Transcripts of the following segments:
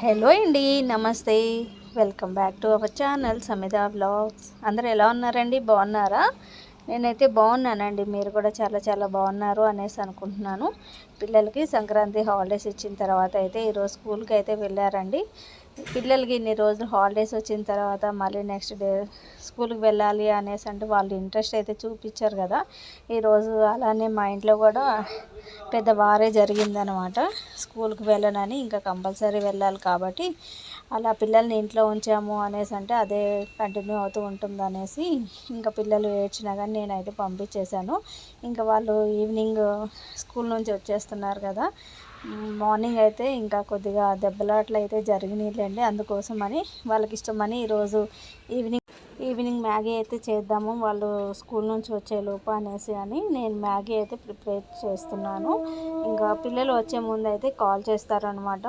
Hello అండి నమస్తే. Welcome back to our channel Samita blogs అందరూ ఎలా ఉన్నారండి? బాగున్నారా? నేనైతే బాగున్నానండి. మీరు కూడా చాలా చాలా బాగున్నారు అనేసి అనుకుంటున్నాను. పిల్లలకి సంక్రాంతి హాలిడేస్ ఇచ్చిన తర్వాత అయితే ఈరోజు స్కూల్కి అయితే వెళ్ళారండి. పిల్లలకి ఇన్ని రోజులు హాలిడేస్ వచ్చిన తర్వాత మళ్ళీ నెక్స్ట్ డే స్కూల్కి వెళ్ళాలి అనేసి అంటే వాళ్ళు ఇంట్రెస్ట్ అయితే చూపించారు కదా. ఈరోజు అలానే మా ఇంట్లో కూడా పెద్ద వారే జరిగిందనమాట స్కూల్కి వెళ్ళనని ఇంకా కంపల్సరీ వెళ్ళాలి కాబట్టి అలా పిల్లల్ని ఇంట్లో ఉంచాము అనేసి అంటే అదే కంటిన్యూ అవుతూ ఉంటుంది అనేసి ఇంకా పిల్లలు ఏడ్చినా కానీ నేనైతే పంపించేశాను. ఇంకా వాళ్ళు ఈవినింగ్ స్కూల్ నుంచి వచ్చేస్తున్నారు కదా. మార్నింగ్ అయితే ఇంకా కొద్దిగా దెబ్బలాట్లు అయితే జరిగినాయిలేండి అందుకోసమని వాళ్ళకి ఇష్టమని ఈరోజు ఈవినింగ్ ఈవినింగ్ మ్యాగీ అయితే చేద్దాము. వాళ్ళు స్కూల్ నుంచి వచ్చేలోపు అనేసి అని నేను మ్యాగీ అయితే ప్రిపేర్ చేస్తున్నాను. ఇంకా పిల్లలు వచ్చే ముందు అయితే కాల్ చేస్తారనమాట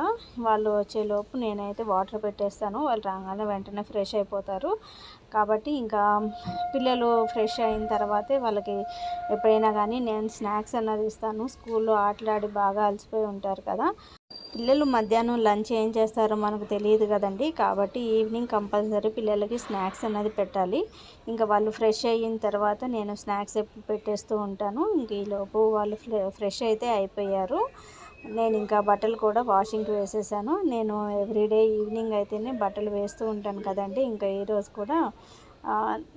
వాళ్ళు వచ్చేలోపు నేనైతే వాటర్ పెట్టేస్తాను. వాళ్ళు రాగానే వెంటనే ఫ్రెష్ అయిపోతారు. కాబట్టి ఇంకా పిల్లలు ఫ్రెష్ అయిన తర్వాతే వాళ్ళకి ఎప్పుడైనా కానీ నేను స్నాక్స్ అన్నది ఇస్తాను. స్కూల్లో ఆటలాడి బాగా అలసిపోయి ఉంటారు కదా. పిల్లలు మధ్యాహ్నం లంచ్ ఏం చేస్తారో మనకు తెలియదు కదండి. కాబట్టి ఈవినింగ్ కంపల్సరీ పిల్లలకి స్నాక్స్ అనేది పెట్టాలి. ఇంకా వాళ్ళు ఫ్రెష్ అయిన తర్వాత నేను స్నాక్స్ ఎప్పుడు పెట్టేస్తూ ఉంటాను. ఇంక ఈలోపు వాళ్ళు ఫ్రెష్ అయితే అయిపోయారు. నేను ఇంకా బట్టలు కూడా వాషింగ్కి వేసేసాను. నేను ఎవ్రీడే ఈవినింగ్ అయితేనే బట్టలు వేస్తూ ఉంటాను కదండి. ఇంకా ఈరోజు కూడా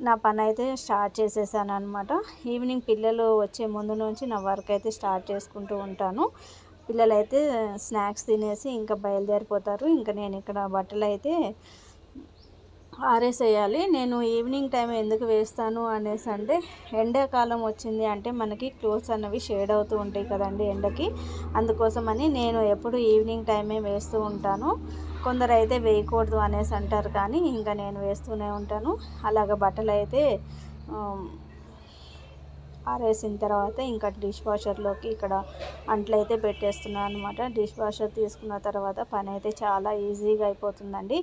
నా పని అయితే స్టార్ట్ చేసేసాను అనమాట ఈవినింగ్ పిల్లలు వచ్చే ముందు నుంచి నా వర్క్ అయితే స్టార్ట్ చేసుకుంటూ ఉంటాను. పిల్లలు అయితే స్నాక్స్ తినేసి ఇంకా బయలుదేరిపోతారు. ఇంకా నేను ఇక్కడ బట్టలు అయితే ఆరేసేయాలి. నేను ఈవినింగ్ టైం ఎందుకు వేస్తాను అనేసి అంటే ఎండాకాలం వచ్చింది అంటే మనకి క్లోత్స్ అన్నవి షేడ్ అవుతూ ఉంటాయి కదండి ఎండకి. అందుకోసమని నేను ఎప్పుడు ఈవినింగ్ టైమే వేస్తూ ఉంటాను. కొందరు అయితే వేయకూడదు అనేసి అంటారు కానీ ఇంకా నేను వేస్తూనే ఉంటాను. అలాగ బట్టలు అయితే ఆరేసిన తర్వాత ఇంకా డిష్ వాషర్లోకి ఇక్కడ అంట్లయితే పెట్టేస్తున్నాను అనమాట డిష్ వాషర్ తీసుకున్న తర్వాత పని అయితే చాలా ఈజీగా అయిపోతుందండి.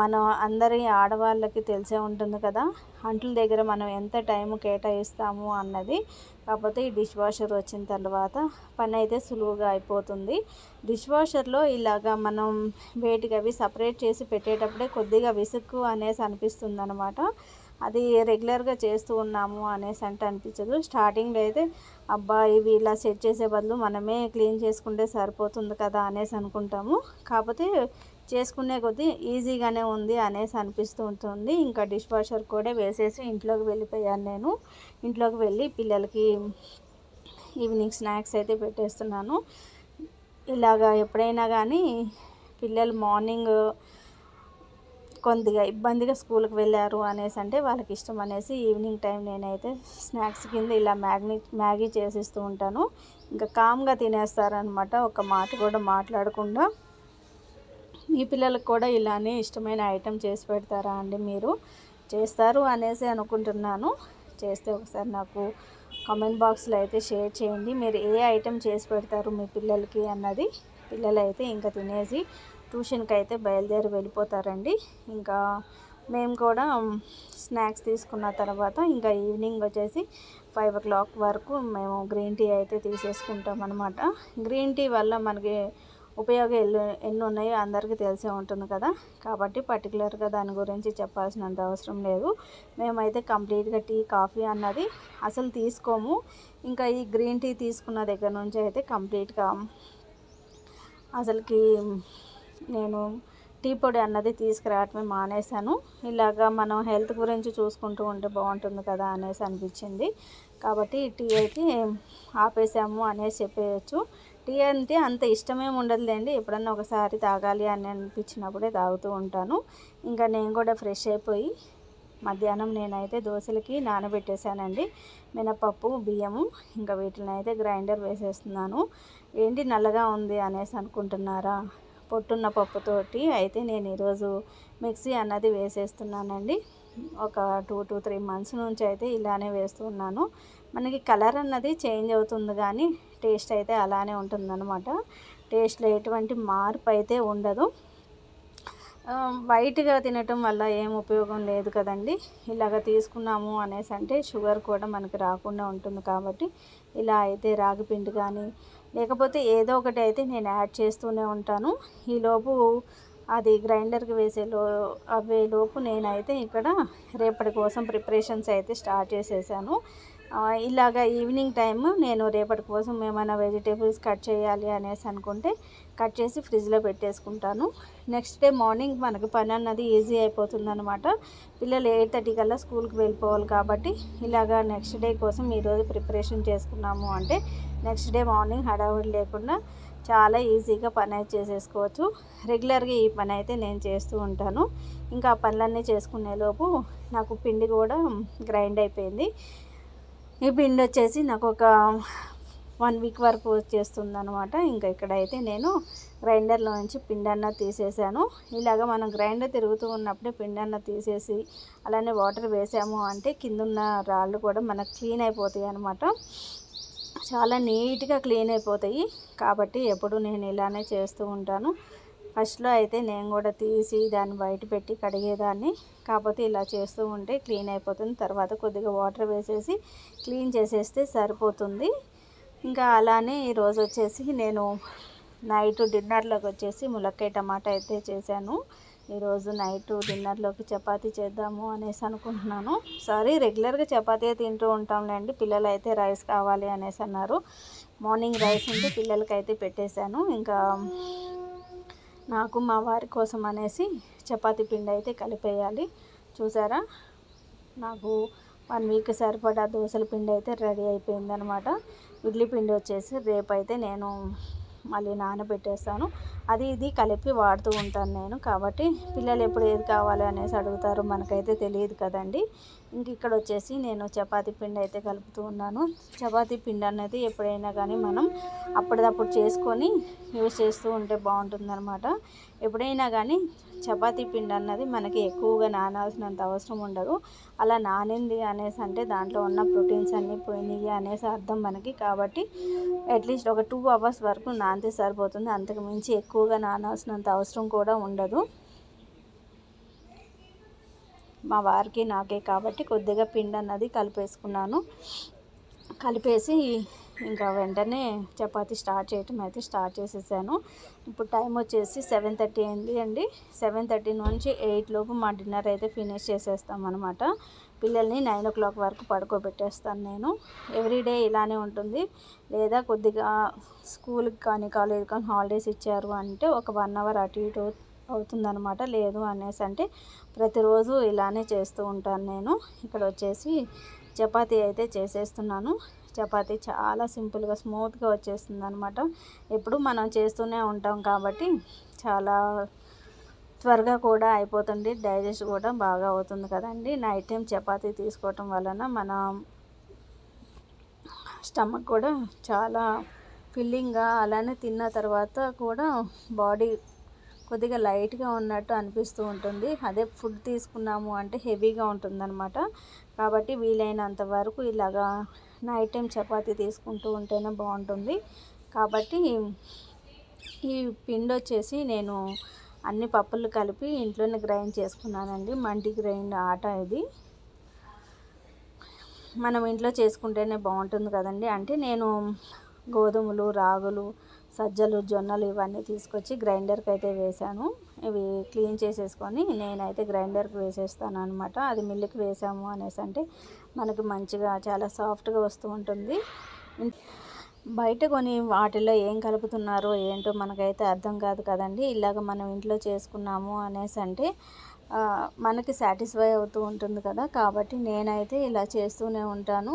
మనం అందరి ఆడవాళ్ళకి తెలిసే ఉంటుంది కదా అంట్ల దగ్గర మనం ఎంత టైం కేటాయిస్తాము అన్నది. కాకపోతే ఈ డిష్ వాషర్ వచ్చిన తర్వాత పని అయితే సులువుగా అయిపోతుంది. డిష్ వాషర్లో ఇలాగా మనం వేటికి అవి సపరేట్ చేసి పెట్టేటప్పుడే కొద్దిగా విసుక్కు అనేసి అనిపిస్తుంది అనమాట అది రెగ్యులర్గా చేస్తూ ఉన్నాము అనేసి అంటే అనిపించదు. స్టార్టింగ్లో అయితే అబ్బా ఇవి ఇలా సెట్ చేసే బదులు మనమే క్లీన్ చేసుకుంటే సరిపోతుంది కదా అనేసి అనుకుంటాము. కాకపోతే చేసుకునే కొద్దీ ఈజీగానే ఉంది అనేసి అనిపిస్తూ ఉంటుంది. ఇంకా డిష్ వాషర్ కూడా వేసేసి ఇంట్లోకి వెళ్ళిపోయాను నేను. ఇంట్లోకి వెళ్ళి పిల్లలకి ఈవినింగ్ స్నాక్స్ అయితే పెట్టేస్తున్నాను. ఇలాగా ఎప్పుడైనా కానీ పిల్లలు మార్నింగ్ కొద్దిగా ఇబ్బందిగా స్కూల్కి వెళ్ళారు అనేసి అంటే వాళ్ళకి ఇష్టం అనేసి ఈవినింగ్ టైం నేనైతే స్నాక్స్ కింద ఇలా మ్యాగ్నీ మ్యాగీ చేసిస్తూ ఉంటాను. ఇంకా కామ్గా తినేస్తారనమాట ఒక మాట కూడా మాట్లాడకుండా. మీ పిల్లలకు కూడా ఇలానే ఇష్టమైన ఐటెం చేసి పెడతారా అండి మీరు? చేస్తారు అనేసి అనుకుంటున్నాను. చేస్తే ఒకసారి నాకు కామెంట్ బాక్స్లో అయితే షేర్ చేయండి. మీరు ఏ ఐటెం చేసి పెడతారు మీ పిల్లలకి అన్నది. పిల్లలు అయితే ఇంకా తినేసి ట్యూషన్కి అయితే బయలుదేరి వెళ్ళిపోతారండి. ఇంకా మేము కూడా స్నాక్స్ తీసుకున్న తర్వాత ఇంకా ఈవినింగ్ వచ్చేసి ఫైవ్ ఓ క్లాక్ వరకు మేము గ్రీన్ టీ అయితే తీసేసుకుంటాం అనమాట గ్రీన్ టీ వల్ల మనకి ఉపయోగం ఎల్లు ఎన్ని ఉన్నాయో అందరికీ తెలిసే ఉంటుంది కదా. కాబట్టి పర్టికులర్గా దాని గురించి చెప్పాల్సినంత అవసరం లేదు. మేమైతే కంప్లీట్గా టీ కాఫీ అన్నది అసలు తీసుకోము. ఇంకా ఈ గ్రీన్ టీ తీసుకున్న దగ్గర నుంచి అయితే కంప్లీట్గా అసలుకి నేను టీ పొడి అన్నది తీసుకురావటమే మానేశాను. ఇలాగా మనం హెల్త్ గురించి చూసుకుంటూ ఉంటే బాగుంటుంది కదా అనేసి అనిపించింది. కాబట్టి టీ అయితే ఆపేసాము అనేసి చెప్పేయచ్చు. టీ అంటే అంత ఇష్టమేమి ఉండదులేండి. ఎప్పుడన్నా ఒకసారి తాగాలి అని అనిపించినప్పుడే తాగుతూ ఉంటాను. ఇంకా నేను కూడా ఫ్రెష్ అయిపోయి మధ్యాహ్నం నేనైతే దోశలకి నానబెట్టేశానండి. మినపప్పు బియ్యము ఇంకా వీటిని అయితే గ్రైండర్ వేసేస్తున్నాను. ఏంటి నల్లగా ఉంది అనేసి అనుకుంటున్నారా? పొట్టున్న పప్పుతోటి అయితే నేను ఈరోజు మిక్సీ అన్నది వేసేస్తున్నానండి. ఒక టూ టు త్రీ మంత్స్ నుంచి అయితే ఇలానే వేస్తున్నాను మనకి కలర్ అన్నది చేంజ్ అవుతుంది కానీ టేస్ట్ అయితే అలానే ఉంటుందన్నమాట. టేస్ట్లో ఎటువంటి మార్పు అయితే ఉండదు. వైట్గా తినటం వల్ల ఏం ఉపయోగం లేదు కదండి. ఇలాగ తీసుకున్నాము అనేసి అంటే షుగర్ కూడా మనకి రాకుండా ఉంటుంది కాబట్టి ఇలా అయితే రాగి పిండి కానీ లేకపోతే ఏదో ఒకటి అయితే నేను యాడ్ చేస్తూనే ఉంటాను. ఈలోపు అది గ్రైండర్కి వేసేలో అవే లోపు నేనైతే ఇక్కడ రేపటి కోసం ప్రిపరేషన్స్ అయితే స్టార్ట్ చేసేసాను. ఇలాగ ఈవినింగ్ టైం నేను రేపటి కోసం ఏమైనా వెజిటేబుల్స్ కట్ చేయాలి అనేసి అనుకుంటే కట్ చేసి ఫ్రిడ్జ్లో పెట్టేసుకుంటాను. నెక్స్ట్ డే మార్నింగ్ మనకి పని అన్నది ఈజీ అయిపోతుంది అనమాట పిల్లలు ఎయిట్ థర్టీ కల్లా స్కూల్కి వెళ్ళిపోవాలి కాబట్టి ఇలాగా నెక్స్ట్ డే కోసం ఈరోజు ప్రిపరేషన్ చేసుకున్నాము అంటే నెక్స్ట్ డే మార్నింగ్ హడావుడి లేకుండా చాలా ఈజీగా పని అయితే చేసేసుకోవచ్చు. రెగ్యులర్గా ఈ పని అయితే నేను చేస్తూ ఉంటాను. ఇంకా ఆ పనులన్నీ చేసుకునేలోపు నాకు పిండి కూడా గ్రైండ్ అయిపోయింది. ఈ పిండి వచ్చేసి నాకు ఒక వన్ వీక్ వరకు వచ్చేస్తుంది అనమాట ఇంకా ఇక్కడైతే నేను గ్రైండర్లో నుంచి పిండి అన్న తీసేసాను. ఇలాగ మనం గ్రైండర్ తిరుగుతూ ఉన్నప్పుడే పిండి అన్న తీసేసి అలానే వాటర్ వేసాము అంటే కిందన్న రాళ్ళు కూడా మనకు క్లీన్ అయిపోతాయి అనమాట చాలా నీట్గా క్లీన్ అయిపోతాయి. కాబట్టి ఎప్పుడు నేను ఇలానే చేస్తూ ఉంటాను. ఫస్ట్లో అయితే నేను కూడా తీసి దాన్ని బయట పెట్టి కడిగేదాన్ని. కాకపోతే ఇలా చేస్తూ ఉంటే క్లీన్ అయిపోతుంది. తర్వాత కొద్దిగా వాటర్ వేసేసి క్లీన్ చేసేస్తే సరిపోతుంది. ఇంకా అలానే ఈరోజు వచ్చేసి నేను నైట్ డిన్నర్లోకి వచ్చేసి ములక్కాయ టమాటా అయితే చేశాను. ఈరోజు నైట్ డిన్నర్లోకి చపాతీ చేద్దాము అనేసి అనుకుంటున్నాను. సారీ రెగ్యులర్గా చపాతీ తింటూ ఉంటాంలేండి. పిల్లలు అయితే రైస్ కావాలి అనేసి అన్నారు. మార్నింగ్ రైస్ ఉంటే పిల్లలకి అయితే పెట్టేశాను. ఇంకా నాకు మా వారి కోసం అనేసి చపాతీ పిండి అయితే కలిపేయాలి. చూసారా? నాకు వన్ వీక్ సరిపడా దోశల పిండి అయితే రెడీ అయిపోయిందనమాట. ఇడ్లీ పిండి వచ్చేసి రేపైతే నేను మళ్ళీ నానబెట్టేస్తాను. అది ఇది కలిపి వాడుతూ ఉంటాను నేను. కాబట్టి పిల్లలు ఎప్పుడు ఏది కావాలి అనేసి అడుగుతారు మనకైతే తెలియదు కదండి. ఇంక ఇక్కడ వచ్చేసి నేను చపాతీ పిండి అయితే కలుపుతూ ఉన్నాను. చపాతీ పిండి అనేది ఎప్పుడైనా కానీ మనం అప్పటిదప్పుడు చేసుకొని యూస్ చేస్తూ ఉంటే బాగుంటుందన్నమాట. ఎప్పుడైనా కానీ చపాతీ పిండి అన్నది మనకి ఎక్కువగా నానాల్సినంత అవసరం ఉండదు. అలా నానింది అనేసి అంటే దాంట్లో ఉన్న ప్రోటీన్స్ అన్నీ పోయినాయి అనేసి అర్థం మనకి. కాబట్టి అట్లీస్ట్ ఒక టూ అవర్స్ వరకు నానితే సరిపోతుంది. అంతకు మించి ఎక్కువగా నానాల్సినంత అవసరం కూడా ఉండదు. మా వారికి నాకే కాబట్టి కొద్దిగా పిండి అన్నది కలిపేసుకున్నాను. కలిపేసి ఇంకా వెంటనే చపాతి స్టార్ట్ చేయటం అయితే స్టార్ట్ చేసేసాను. ఇప్పుడు టైం వచ్చేసి సెవెన్ థర్టీ అయింది అండి. సెవెన్ థర్టీ నుంచి ఎయిట్ లోపు మా డిన్నర్ అయితే ఫినిష్ చేసేస్తాం అనమాట పిల్లల్ని నైన్ ఓ క్లాక్ వరకు పడుకోబెట్టేస్తాను నేను. ఎవ్రీడే ఇలానే ఉంటుంది. లేదా కొద్దిగా స్కూల్కి కానీ కాలేజీకి కానీ హాలిడేస్ ఇచ్చారు అంటే ఒక వన్ అవర్ అటు ఇటు అవుతుందనమాట లేదు అనేసి అంటే ప్రతిరోజు ఇలానే చేస్తూ ఉంటాను నేను. ఇక్కడ వచ్చేసి చపాతీ అయితే చేసేస్తున్నాను. చపాతీ చాలా సింపుల్గా స్మూత్గా వచ్చేస్తుంది అనమాట ఎప్పుడు మనం చేస్తూనే ఉంటాం కాబట్టి చాలా త్వరగా కూడా అయిపోతుంది. డైజెస్ట్ కూడా బాగా అవుతుంది కదండి. నైట్ టైం చపాతీ తీసుకోవటం వలన మన స్టమక్ కూడా చాలా ఫిల్లింగ్గా అలానే తిన్న తర్వాత కూడా బాడీ కొద్దిగా లైట్గా ఉన్నట్టు అనిపిస్తూ ఉంటుంది. అదే ఫుడ్ తీసుకున్నాము అంటే హెవీగా ఉంటుందన్నమాట. కాబట్టి వీలైనంత వరకు ఇలాగా నైట్ టైం చపాతీ తీసుకుంటూ ఉంటేనే బాగుంటుంది. కాబట్టి ఈ పిండి వచ్చేసి నేను అన్ని పప్పులు కలిపి ఇంట్లోనే గ్రైండ్ చేసుకున్నానండి. మంటి గ్రైండ్ ఆట ఇది. మనం ఇంట్లో చేసుకుంటేనే బాగుంటుంది కదండి. అంటే నేను గోధుమలు రాగులు సజ్జలు జొన్నలు ఇవన్నీ తీసుకొచ్చి గ్రైండర్కి అయితే వేసాను. ఇవి క్లీన్ చేసేసుకొని నేనైతే గ్రైండర్కి వేసేస్తాను అనమాట అది మిల్లుకి వేసాము అనేసి అంటే మనకి మంచిగా చాలా సాఫ్ట్గా వస్తూ ఉంటుంది. బయట కొని వాటిల్లో ఏం కలుపుతున్నారో ఏంటో మనకైతే అర్థం కాదు కదండి. ఇలాగ మనం ఇంట్లో చేసుకున్నాము అనేసి అంటే మనకి సాటిస్ఫై అవుతూ ఉంటుంది కదా. కాబట్టి నేనైతే ఇలా చేస్తూనే ఉంటాను.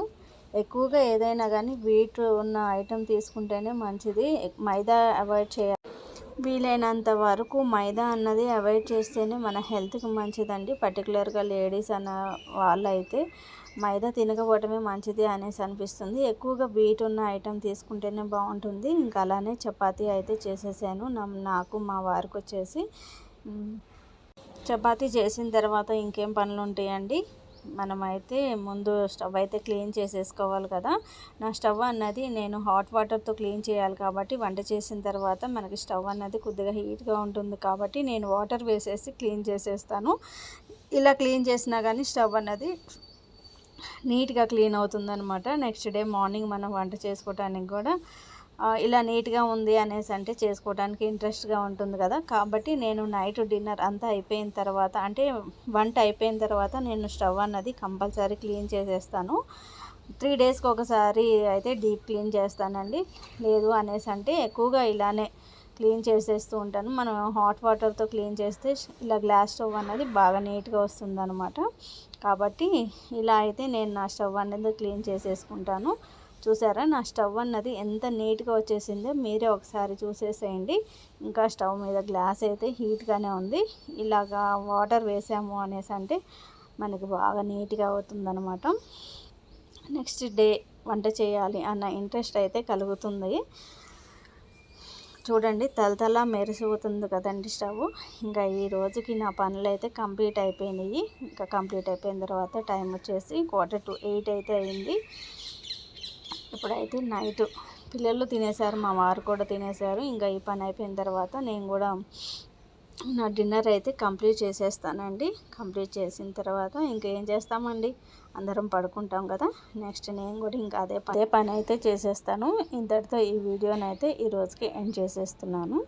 ఎక్కువగా ఏదైనా కానీ వీట్ ఉన్న ఐటెం తీసుకుంటేనే మంచిది. మైదా అవాయిడ్ చేయాలి వీలైనంత వరకు మైదా అన్నది అవాయిడ్ చేస్తేనే మన హెల్త్కి మంచిదండి. పర్టికులర్గా లేడీస్ అన్న వాళ్ళైతే మైదా తినకపోవటమే మంచిది అనేసి అనిపిస్తుంది. ఎక్కువగా వీట్ ఉన్న ఐటెం తీసుకుంటేనే బాగుంటుంది. ఇంకా అలానే చపాతీ అయితే చేసేసాను. నాకు మా వారికి వచ్చేసి చపాతీ చేసిన తర్వాత ఇంకేం పనులు ఉంటాయండి మనమైతే ముందు స్టవ్ అయితే క్లీన్ చేసేసుకోవాలి కదా. నా స్టవ్ అన్నది నేను హాట్ వాటర్తో క్లీన్ చేయాలి కాబట్టి వంట చేసిన తర్వాత మనకి స్టవ్ అన్నది కొద్దిగా హీట్గా ఉంటుంది కాబట్టి నేను వాటర్ వేసేసి క్లీన్ చేసేస్తాను. ఇలా క్లీన్ చేసినా కానీ స్టవ్ అన్నది నీట్గా క్లీన్ అవుతుందనమాట నెక్స్ట్ డే మార్నింగ్ మనం వంట చేసుకోవడానికి కూడా ఇలా నీట్గా ఉంది అనేసి అంటే చేసుకోవడానికి ఇంట్రెస్ట్గా ఉంటుంది కదా. కాబట్టి నేను నైట్ డిన్నర్ అంతా అయిపోయిన తర్వాత అంటే వంట అయిపోయిన తర్వాత నేను స్టవ్ అన్నది కంపల్సరీ క్లీన్ చేసేస్తాను. త్రీ డేస్కి ఒకసారి అయితే డీప్ క్లీన్ చేస్తానండి. లేదు అనేసి అంటే ఎక్కువగా ఇలానే క్లీన్ చేసేస్తూ ఉంటాను. మనం హాట్ వాటర్తో క్లీన్ చేస్తే ఇలా గ్లాస్ స్టవ్ అనేది బాగా నీట్గా వస్తుందన్నమాట. కాబట్టి ఇలా అయితే నేను నా స్టవ్ అనేది క్లీన్ చేసేసుకుంటాను. చూసారా? నా స్టవ్ అన్నది ఎంత నీట్గా వచ్చేసిందో మీరే ఒకసారి చూసేసేయండి. ఇంకా స్టవ్ మీద గ్లాస్ అయితే హీట్గానే ఉంది. ఇలాగా వాటర్ వేసాము అనేసి అంటే మనకి బాగా నీట్గా అవుతుందన్నమాట. నెక్స్ట్ డే వంట చేయాలి అన్న ఇంట్రెస్ట్ అయితే కలుగుతుంది. చూడండి తలతల మెరిసిపోతుంది కదండి స్టవ్. ఇంకా ఈ రోజుకి నా పనులు అయితే కంప్లీట్ అయిపోయినాయి. ఇంకా కంప్లీట్ అయిపోయిన తర్వాత టైం వచ్చేసి క్వార్టర్ టు ఎయిట్ అయితే అయింది. ఇప్పుడైతే నైట్. పిల్లలు తినేశారు మా వారు కూడా తినేశారు. ఇంకా ఈ పని అయిపోయిన తర్వాత నేను కూడా నా డిన్నర్ అయితే కంప్లీట్ చేసేస్తానండి. కంప్లీట్ చేసిన తర్వాత ఇంకా ఏం చేస్తామండి? అందరం పడుకుంటాం కదా. నెక్స్ట్ నేను కూడా ఇంకా అదే అదే పని అయితే చేసేస్తాను. ఇంతటితో ఈ వీడియోని అయితే ఈ రోజుకి ఎండ్ చేసేస్తున్నాను.